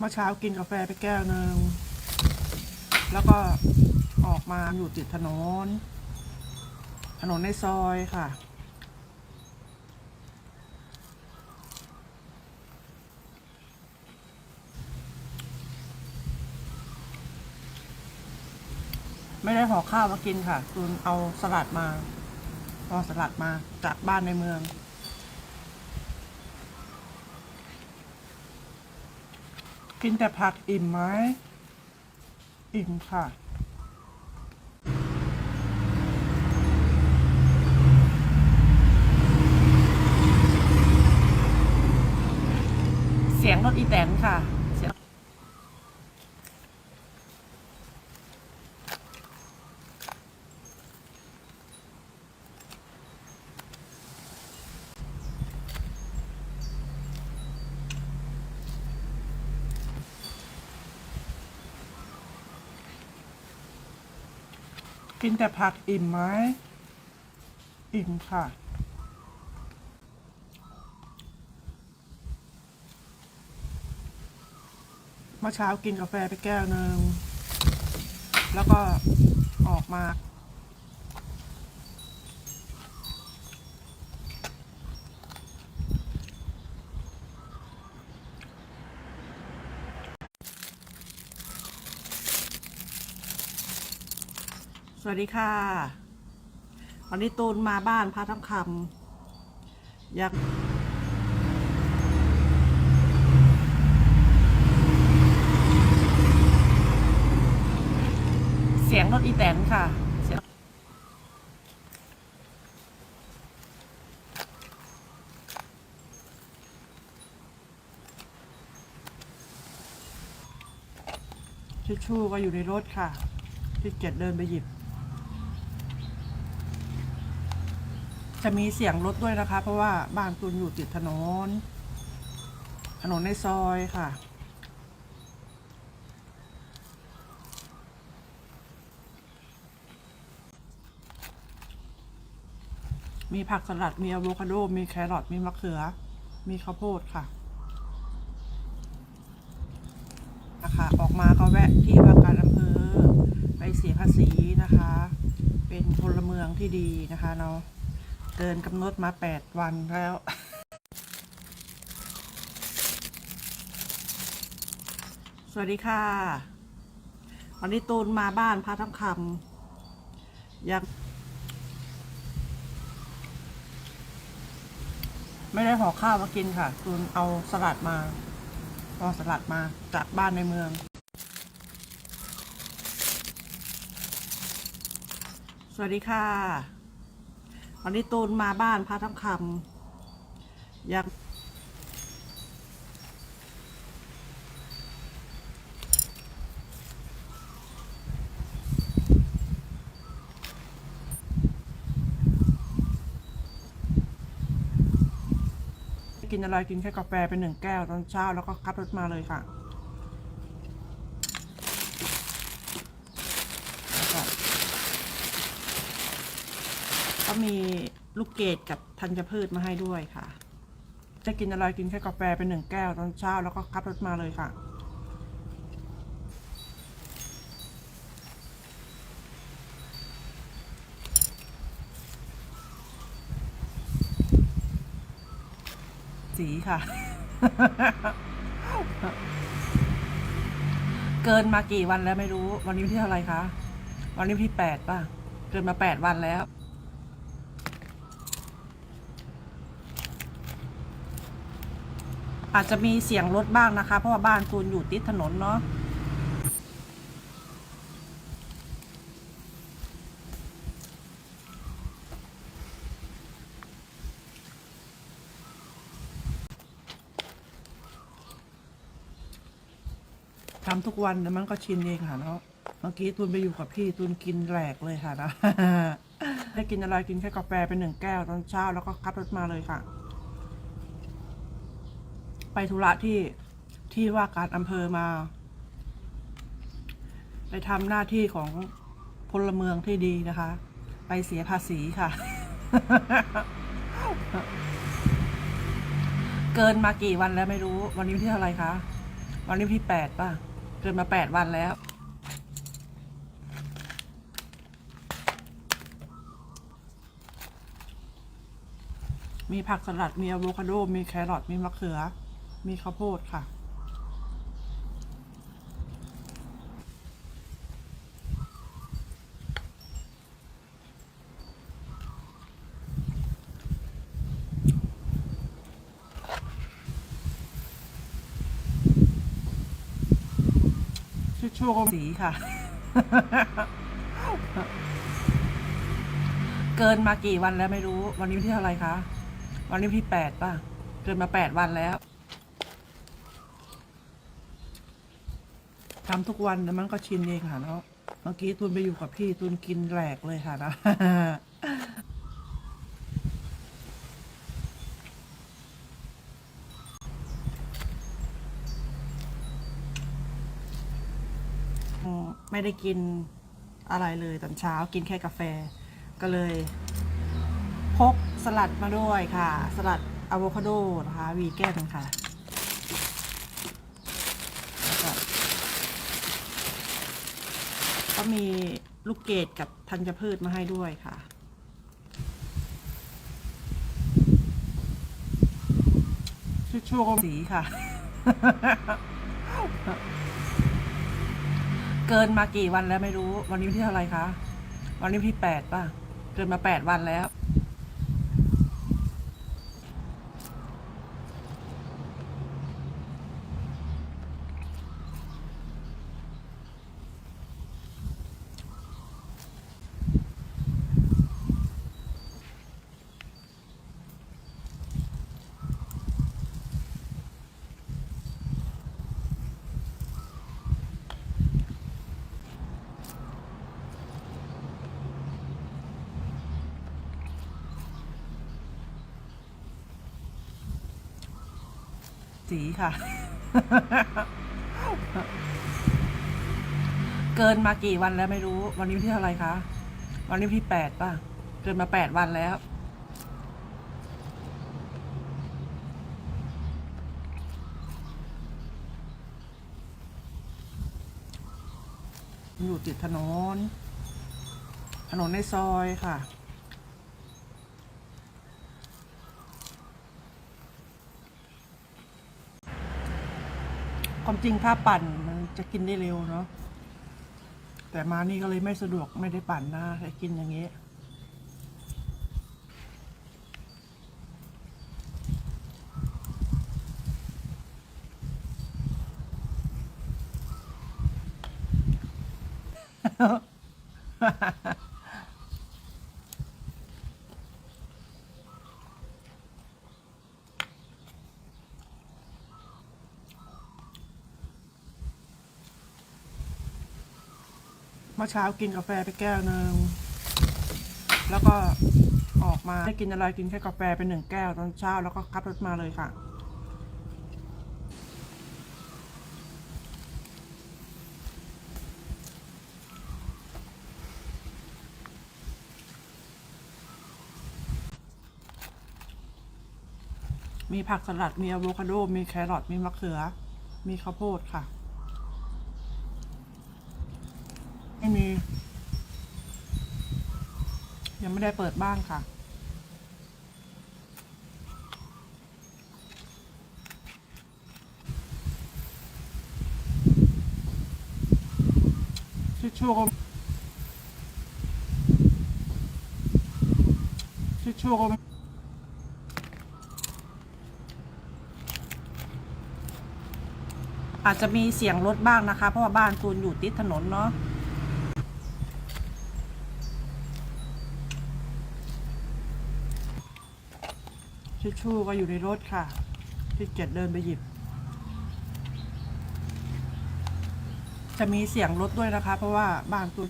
เมื่อเช้ากินกาแฟไปแก้วหนึ่ง แล้วก็ออกมาอยู่ติดถนน ถนนในซอยค่ะ ไม่ได้ห่อข้าวมากินค่ะ คุณเอาสลัดมาเอาสลัดมาจากบ้านในเมือง กินแต่ผักอิ่มไหมอิ่มค่ะ เสียงรถอีแตนค่ะ เสียง กินแต่ผักอิ่มไหมอิ่มค่ะ เมื่อเช้ากินกาแฟไปแก้วหนึ่ง แล้วก็ออกมา สวัสดีค่ะ วันนี้ตูนมาบ้านพระทั้งคำอยากเสียงรถอีแตนค่ะเสียงทิชชู่ก็อยู่ในรถค่ะที่เกียจเดินไปหยิบ จะมีเสียงรถด้วยนะคะ เพราะว่าบ้านตุนอยู่ติดถนน ถนนในซอยค่ะ มีผักสลัด มีอะโวคาโด มีแครอท มีมะเขือ มีข้าวโพดค่ะนะคะออกมาก็แวะที่ว่าการอำเภอไปเสียภาษีนะคะ เป็นพลเมืองที่ดีนะคะเนาะ เกินกำหนดมาแปดวันแล้ว สวัสดีค่ะ วันนี้ตูนมาบ้านพระทั้งคำยากไม่ได้ห่อข้าวมากินค่ะตูนเอาสลัดมาเอาสลัดมาจากบ้านในเมืองสวัสดีค่ะ วันนี้ตูนมาบ้านพระทั้งคำอยากกินอะไรกินแค่กาแฟเป็นหนึ่งแก้วตอนเช้าแล้วก็ขับรถมาเลยค่ะแล้วก็ ก็มีลูกเกดกับธัญพืชมาให้ด้วยค่ะ จะกินอะไรกินแค่กาแฟเป็นหนึ่งแก้วตอนเช้าแล้วก็ขับรถมาเลยค่ะสีค่ะ เกินมากี่วันแล้วไม่รู้ วันนี้ที่เท่าไรคะ วันนี้ที่แปดป่ะ เกินมาแปดวันแล้ว อาจจะมีเสียงรถบ้างนะคะ เพราะว่าบ้านตูนอยู่ติดถนนเนาะทำทุกวันแล้วมันก็ชินเองค่ะเนาะเมื่อกี้ตูนไปอยู่กับพี่ตูนกินแหลกเลยค่ะนะได้กินอะไรกินแค่กาแฟเป็นหนึ่งแก้วตอนเช้าแล้วก็ขับรถมาเลยค่ะ ไปธุระที่ที่ว่าการอำเภอมา ไปทำหน้าที่ของพลเมืองที่ดีนะคะ ไปเสียภาษีค่ะ เกินมากี่วันแล้วไม่รู้ วันนี้ที่เท่าไรคะ วันนี้ที่แปดป่ะ เกินมาแปดวันแล้วมีผักสลัด มีอะโวคาโด มีแครอท มีมะเขือ มีข้าวโพดค่ะ ชิชชูก็สีค่ะ เกินมากี่วันแล้วไม่รู้ วันนี้วันที่เท่าไหรคะ วันนี้วันที่แปดป่ะ เกินมาแปดวันแล้ว ทำทุกวันแล้วมันก็ชินเองค่ะเนาะเมื่อกี้ตุนไปอยู่กับพี่ตุนกินแหลกเลยค่ะนะไม่ได้กินอะไรเลยตอนเช้ากินแค่กาแฟก็เลยพกสลัดมาด้วยค่ะ สลัดอะโวคาโดนะคะวีแกนค่ะแล้วก็ ก็มีลูกเกดกับธัญพืชมาให้ด้วยค่ะชิชชูกสีค่ะ เกินมากี่วันแล้วไม่รู้ วันนี้ที่เท่าไรคะ วันนี้ที่แปดป่ะ เกินมาแปดวันแล้ว สีค่ะ เกินมากี่วันแล้วไม่รู้ วันนี้ที่เท่าไรคะวันนี้ที่แปดป่ะ เกินมาแปดวันแล้ว อยู่ติดถนน ถนนในซอยค่ะ ความจริงถ้าปั่นมันจะกินได้เร็วเนาะแต่มานี่ก็เลยไม่สะดวกไม่ได้ปั่นนะแต่กินอย่างนี้เมื่อเช้ากินกาแฟไปแก้วหนึ่งแล้วก็ออกมาไม่กินอะไรกินแค่กาแฟไปหนึ่งแก้วตอนเช้าแล้วก็ขับรถมาเลยค่ะมีผักสลัด มีอะโวคาโด มีแครอท มีมะเขือ มีข้าวโพดค่ะ ไม่มี ยังไม่ได้เปิดบ้านค่ะ ชิชชูก็ชิชชูก็อาจจะมีเสียงรถบ้างนะคะ เพราะว่าบ้านตูนอยู่ติดถนนเนาะ ชิชชูก็อยู่ในรถค่ะที่เกียจเดินไปหยิบ จะมีเสียงรถด้วยนะคะ เพราะว่าบ้านตัว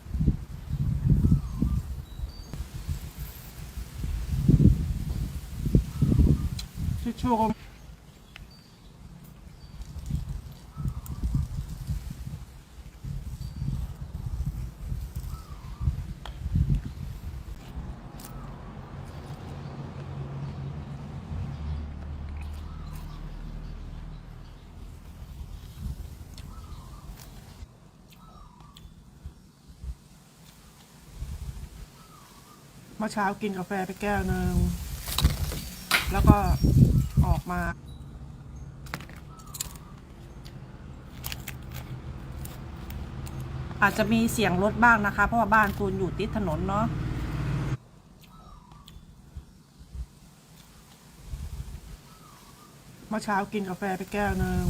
ชิชชูก็ มื่อเช้ากินกาแฟไปแก้วหนึ่ง แล้วก็ออกมา อาจจะมีเสียงรถบ้างนะคะ เพราะว่าบ้านตูนอยู่ติดถนนเนาะเมื่อเช้ากินกาแฟไปแก้วหนึ่ง